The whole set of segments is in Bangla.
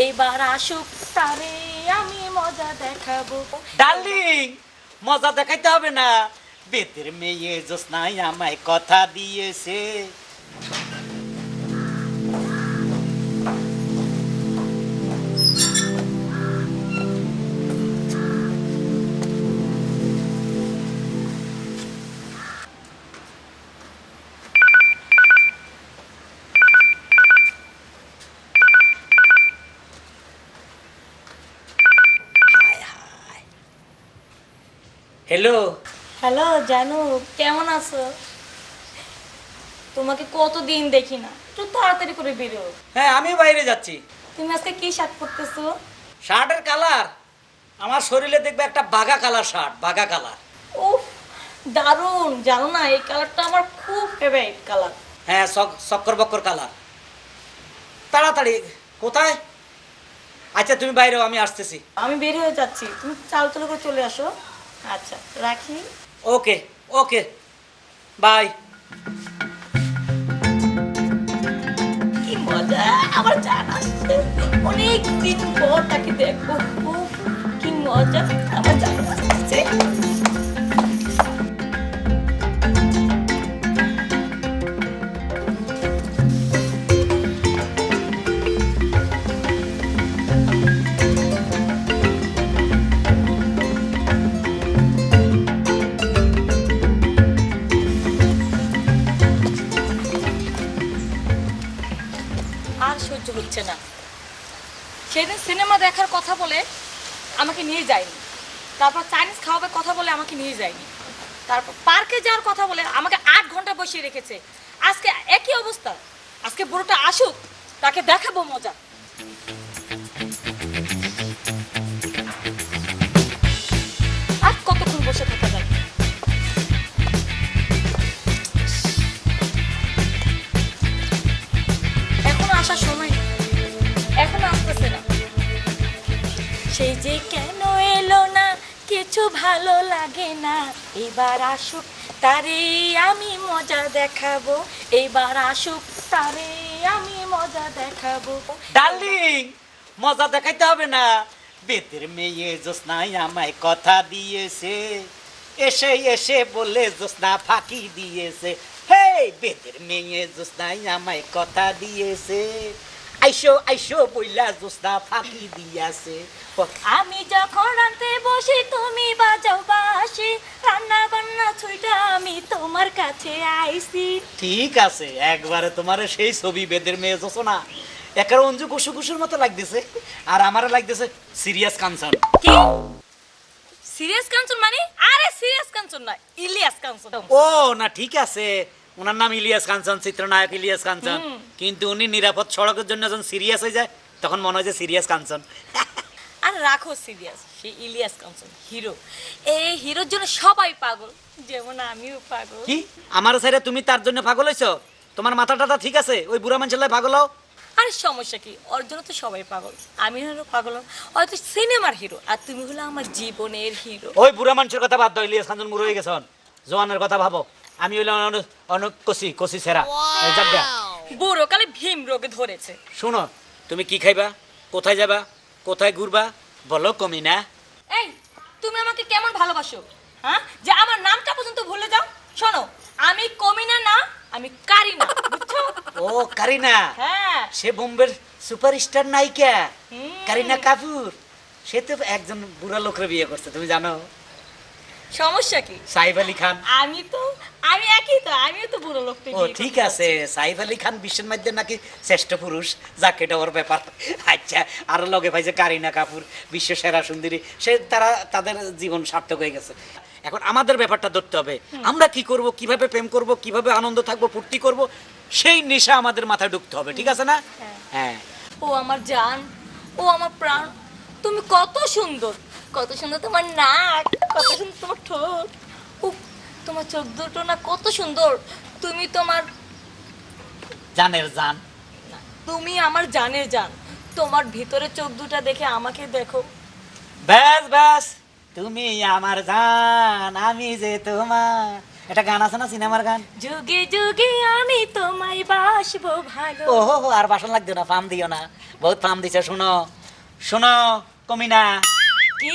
এইবার আসুক তারে আমি মজা দেখাবো। ডার্লিং মজা দেখাইতে হবে না। বেতের মেয়ে জোসনাই আমায় কথা দিয়েছে। হ্যালো। হ্যালো জানু কেমন আছো? তোমাকে কতদিন দেখি না। একটু তাড়াতাড়ি করে বেরো। হ্যাঁ আমি বাইরে যাচ্ছি। তুমি আজকে কি শার্ট পরতেছো? শার্টের কালার? আমার শরীরে দেখবে একটা বাঘা কালার শার্ট বাঘা কালার। উফ দারুণ। জানো না এই কালারটা আমার খুব ফেভারিট কালার। হ্যাঁ সক- সক্কর বক্কর কালার। তাড়াতাড়ি কোথায়? আচ্ছা তুমি বাইরেও আমি আসতেছি। আমি বের হয়ে যাচ্ছি। তুমি চাল চালু করে চলে আসো। আচ্ছা রাখি। Okay okay bye. কি মজা আমার জান আসছে। অনেক দিন পর তাকে দেখব। কি মজা আমার জান আসছে। হচ্ছে না। সেদিন সিনেমা দেখার কথা বলে আমাকে নিয়ে যায়নি। তারপর চাইনিজ খাওয়াবার কথা বলে আমাকে নিয়ে যায়নি। তারপর পার্কে যাওয়ার কথা বলে আমাকে আট ঘণ্টা বসিয়ে রেখেছে। আজকে একই অবস্থা। আজকে বুড়োটা আসুক, তাকে দেখাবো মজা। আর কতক্ষণ বসে থাকা যায়? সেই যে কেন এলো না, কিছু ভালো লাগে না। এবার আসুক তারে আমি মজা দেখাবো, এবার আসুক তারে আমি মজা দেখাবো। ডার্লিং, মজা দেখাইতে হবে না। বেতের মেয়ে জোসনাই আমায় কথা দিয়েছে, এসে এসে বলে জোসনা ফাঁকি দিয়েছে। হে বেতের মেয়ে জোসনাই আমায় কথা দিয়েছে আইসো আইসো বইলা জোসনা ফাঁকি দিয়েছে আমি যখন রাতে বসি তুমি বাজাও বাসি। রান্না বান্না ছুইটা আমি তোমার কাছে আইছি ঠিক আছে একবারে তোমার সেই ছবি বেদের মেয়ে জোসনা। একার অঞ্জু কুসু কুসুর মতো লাগতেছে আর আমার লাগতেছে সিরিয়াস কানসার্ন কি? সিরিয়াস কাঞ্চন মানে? আরে সিরিয়াস কাঞ্চন না ইলিয়াস কাঞ্চন। ও না ঠিক আছে। ওনার নাম ইলিয়াস কাঞ্চন চিত্রনায়ক ইলিয়াস কাঞ্চন কিন্তু উনি নিরাপদ সড়কের জন্য যখন সিরিয়াস হয়ে যায় তখন মনে হয় যে সিরিয়াস কাঞ্চন আর রাখো সিরিয়াস সে ইলিয়াস কাঞ্চন হিরো এই হিরোর জন্য সবাই পাগল যেমন আমিও পাগল। কি? আমার সাইডে তুমি তার জন্য পাগল হইছো তোমার মাথা টাথা ঠিক আছে? ওই বুড়া মানুষের লাই পাগল হও। আর সমস্যা কি? ওর জন্য তো সবাই পাগল। আমি হলো পাগল হয়তো সিনেমার হিরো আর তুমি হলো আমার জীবনের হিরো ওই বুড়া মানুষের কথা বাদ দাও ইলিয়াস কাঞ্চন মুড়ো হয়ে গেছেন জোয়ানের কথা ভাবো। আমি হইলাম অনেক- কষি কষি সেরা। এই বুড়ো কালে ভীম রোগে ধরেছে। শোনো তুমি কি খাইবা? কোথায় যাবা? কোথায় ঘুরবা? বলো কমি না। এই তুমি আমাকে কেমন ভালোবাসো? হ্যাঁ? যে আমার নামটা পর্যন্ত ভুলে যাও। শোনো আমি কমিনা না আমি কারিনা বুঝছ? ও কারিনা। হ্যাঁ। সে বোম্বের সুপারস্টার নায়িকা। কারিনা কাপুর। সে তো একজন বুড়া লোকের বিয়ে করছে তুমি জানো? সমস্যা কি? সাইফ আলী খান। আমি তো আমি একই তো আমিও তো বুড়ো লোকটা ও ঠিক আছে সাইফ আলী খান বিশ্বের মধ্যে নাকি শ্রেষ্ঠ পুরুষ যাক ওর ব্যাপার। আচ্ছা আরও লগে পাইছে কারিনা কাপুর বিশ্ব সেরা সুন্দরী। সে তারা তাদের জীবন সার্থক হয়ে গেছে। এখন আমাদের ব্যাপারটা ধরতে হবে। আমরা কি করব কীভাবে প্রেম করব কীভাবে আনন্দ থাকব ফুর্তি করব সেই নেশা আমাদের মাথায় ঢুকতে হবে ঠিক আছে না? হ্যাঁ। হ্যাঁ। ও আমার জান ও আমার প্রাণ তুমি কত সুন্দর। কত সুন্দর তোমার নাক কত সুন্দর তোমার ঠোঁট। উফ তোমার চোখ দুটো না কত সুন্দর। তুমি তোমার জানের জান। তুমি আমার জানের জান। তোমার ভিতরে চোখ দুটা দেখে আমাকে দেখো। ব্যাস ব্যাস। তুমি আমার জান আমি যে তোমার। এটা গান আছে না সিনেমার গান? যুগে যুগে আমি তোমায় বাসবো ভালো। ও হো হো, আর বাসন লাগবে না ফার্ম দিও না। বহুত ফার্ম দিছে শুনো। শুনো। কমিনা। কি?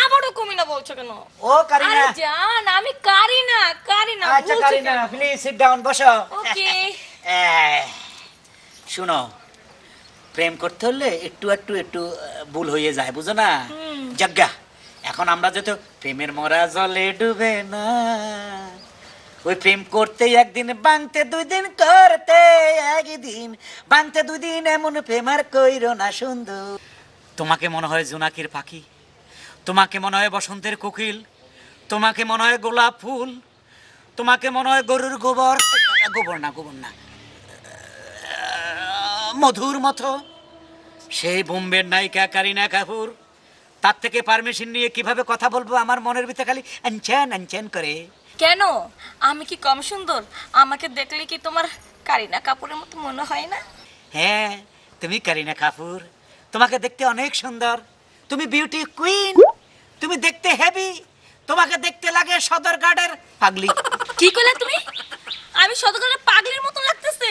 আবারও কমিনা বলছো কেন? ও কারিনা। আরে জান আমি কারিনা কারিনা আচ্ছা কারিনা প্লিজ সিট ডাউন বসো। ওকে। শুনো প্রেম করতে হলে একটু একটু একটু ভুল হয়ে যায় বুঝো না। যজ্ঞা এখন আমরা যেহেতু প্রেমের মরা জলে ডুবে না ওই প্রেম করতে একদিন বাংতে দুই দিন করতে একদিন বাংতে দুই দিন এমন প্রেম আর কইরো না সুন্দর। তোমাকে মনে হয় জোনাকির পাখি? তোমাকে মনে হয় বসন্তের কোকিল? তোমাকে মনে হয় গোলাপ ফুল? তোমাকে মনে হয় গরুর গোবর? গোবর না গোবর না। মধুর মতো। সেই বোম্বের নায়িকা কারিনা কাপুর তার থেকে পারমিশন নিয়ে কীভাবে কথা বলব আমার মনের ভিতরে খালি আনচান আনচান করে। কেন? আমি কি কম সুন্দর? আমাকে দেখলে কি তোমার কারিনা কাপুরের মতো মনে হয় না? হ্যাঁ তুমি কারিনা কাপুর। তোমাকে দেখতে অনেক সুন্দর। তুমি বিউটি কুইন তুমি দেখতে হেভি তোমাকে দেখতে লাগে সদর গার্ডের পাগলি। কি করলে তুমি? আমি সদকালে পাগলির মতো লাগতেছে।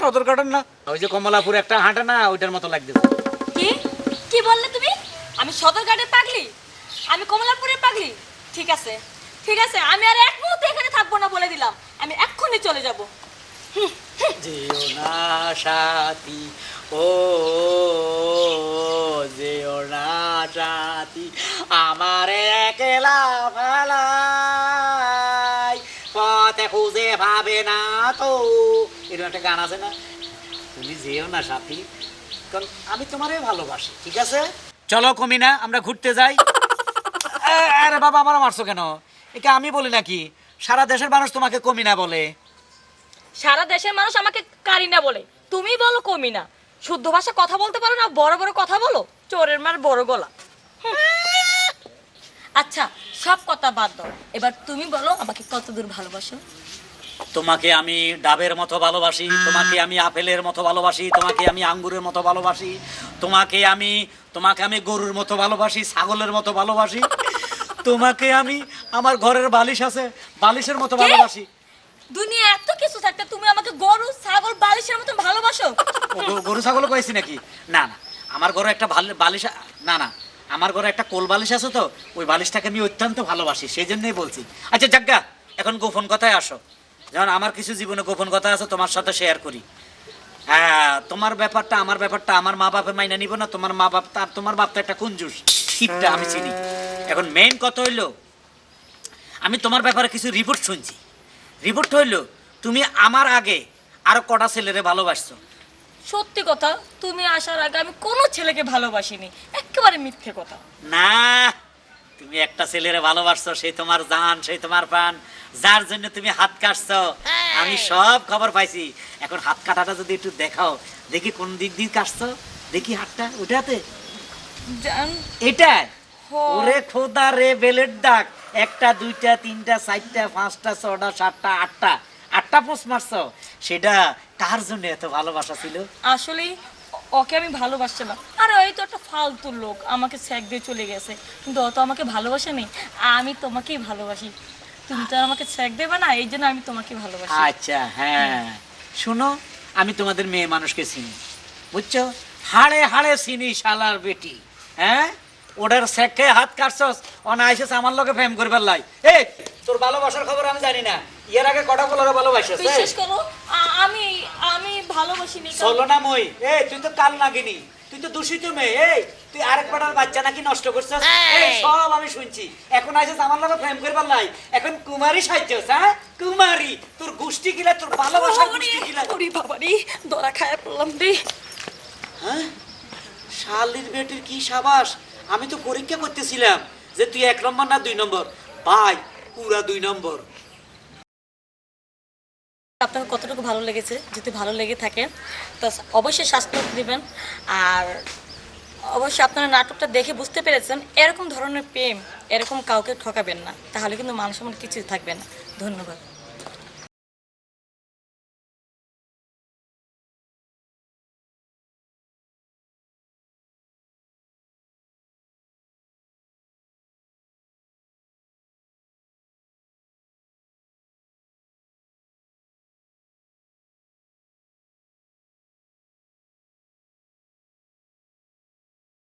সদর গার্ডেন না। ওই যে কমলাপুর একটা হাঁটা না ওইটার মতো লাগতেছে। কি? কি বললে তুমি? আমি সদরঘাটের পাগলি? আমি কমলাপুরের পাগলি? ঠিক আছে। ঠিক আছে আমি আর এক মুহূর্তে এখানে থাকব না বলে দিলাম। আমি এক্ষুনি চলে যাব। যেও না সাথী ও, যেও না সাথী আমার একলা ভালাই পথে খুঁজে পাবে না তো। এরকম একটা গান আছে না? তুমি যেও না সাথী, কারণ আমি তোমারে ভালোবাসি, ঠিক আছে? চলো কমিনা, আমরা ঘুরতে যাই। আরে বাবা আমার মারছো কেন? এটা আমি বলি নাকি? সারা দেশের মানুষ তোমাকে কমিনা বলে। সারা দেশের মানুষ আমাকে কারিনা বলে। তুমি বলো কমিনা। শুদ্ধ ভাষা কথা বলতে পারো না বড় বড় কথা বলো। চোরের মার বড় গলা। আচ্ছা সব কথা বাদ দাও। এবার তুমি বলো আমাকে কতদূর ভালোবাসো? তোমাকে আমি ডাবের মতো ভালোবাসি তোমাকে আমি আপেলের মতো ভালোবাসি তোমাকে আমি আঙ্গুরের মতো ভালোবাসি তোমাকে আমি তোমাকে আমি গরুর মতো ভালোবাসি ছাগলের মতো ভালোবাসি তোমাকে আমি আমার ঘরের বালিশ আছে বালিশের মতো ভালোবাসি। দুনিয়া এত কিছু থাকতে তুমি আমাকে গরু, ছাগল, বালিশের মতো ভালোবাসো। গরু ছাগল কয়েছি নাকি? না না, আমার ঘরে একটা বালিশ, না না, আমার ঘরে একটা কোল বালিশ আছে তো, ওই বালিশটাকে আমি অত্যন্ত ভালোবাসি সেই জন্যই বলছি। আচ্ছা যাজ্ঞা এখন গোপন কথায় আসো। যেমন আমার কিছু জীবনে গোপন কথা আছে, তোমার সাথে শেয়ার করি। হ্যাঁ তোমার ব্যাপারটা, আমার ব্যাপারটা, আমার মা বাপে মাইনা নিব না, তোমার মা বাপ তার তোমার বাপ তো একটা কুঞ্জুস। টিপটা আমি চিনি। এখন মেইন কথা হইল, আমি তোমার ব্যাপারে কিছু রিপোর্ট শুনছি। রিপোর্ট হইল তুমি আমার আগে আরও কটা ছেলেরে ভালোবাসছো। সত্যি কথা তুমি আসার আগে আমি কোনো ছেলেকে ভালোবাসিনি একেবারে মিথ্যে কথা। না তুমি একটা ছেলেরে ভালোবাসছো সেই তোমার জান সেই তোমার প্রাণ যার জন্য তুমি হাত কাটছো। আমি সব খবর পাইছি। এখন হাত কাটাটা যদি একটু দেখাও দেখি কোন দিক দিয়ে কাটছো দেখি হাতটা ওটাতে। হো। ওরে খোদা রে বেলের দাগ। একটা দুইটা তিনটা চারটা পাঁচটা ছটা সাতটা আটটা। আটটা পোস্ট মারছো। সেটা কার জন্য এত ভালোবাসা ছিল? আসলে ওকে আমি ভালোবাসছিলাম আর ওই তো একটা ফালতু লোক। আমাকে স্যাক দিয়ে চলে গেছে। কিন্তু অত আমাকে ভালোবাসে নেই আমি তোমাকেই ভালোবাসি। তুমি তো আমাকে স্যাক দেবে না। এই জন্য আমি তোমাকে ভালোবাসি। আচ্ছা হ্যাঁ। শুনো আমি তোমাদের মেয়ে মানুষকে চিনি। বুঝছ? হাড়ে হাড়ে চিনি শালার বেটি। হ্যাঁ? ওটার সেকে হাত কাটছস অনায়াসে আমার লগে প্রেম করবার লাই। এই তোর ভালোবাসার খবর আমি জানি না। এর আগে কটা বলার ভালোবাসিস বিশ্বাস করো আমি আমি ভালোবাসিনি কারণ- চলো না মই এই তুই তো কাল নাগিনি তুই তো দূষিত মেয়ে এই? তুই আরেক বেটার বাচ্চা নাকি নষ্ট করছিস? এই। সব আমি শুনছি। এখন আইসিস আমার লগে প্রেম করবার লাই। এখন কুমারী সাহায্যস হ্যাঁ? কুমারী তোর গোষ্ঠী গিলা তোর ভালোবাসার গোষ্ঠী গিলা। ওরে বাবারে দরা খায় পড়লাম রে। হ্যাঁ? শালির বেটির কি সাবাস? আমি তো পরীক্ষা করতেছিলাম যে তুই এক নম্বর না দুই নম্বর? ভাই, পুরা দুই নম্বর। আপনার কতটুকু ভালো লেগেছে? যদি ভালো লেগে থাকে, তো অবশ্যই স্বাস্থ্য দিবেন। আর অবশ্যই আপনারা নাটকটা দেখে বুঝতে পেরেছেন, এরকম ধরনের প্রেম এরকম কাউকে ঠকাবেন না। তাহলে কিন্তু মানুষ আমার কিছুই থাকবে না। ধন্যবাদ।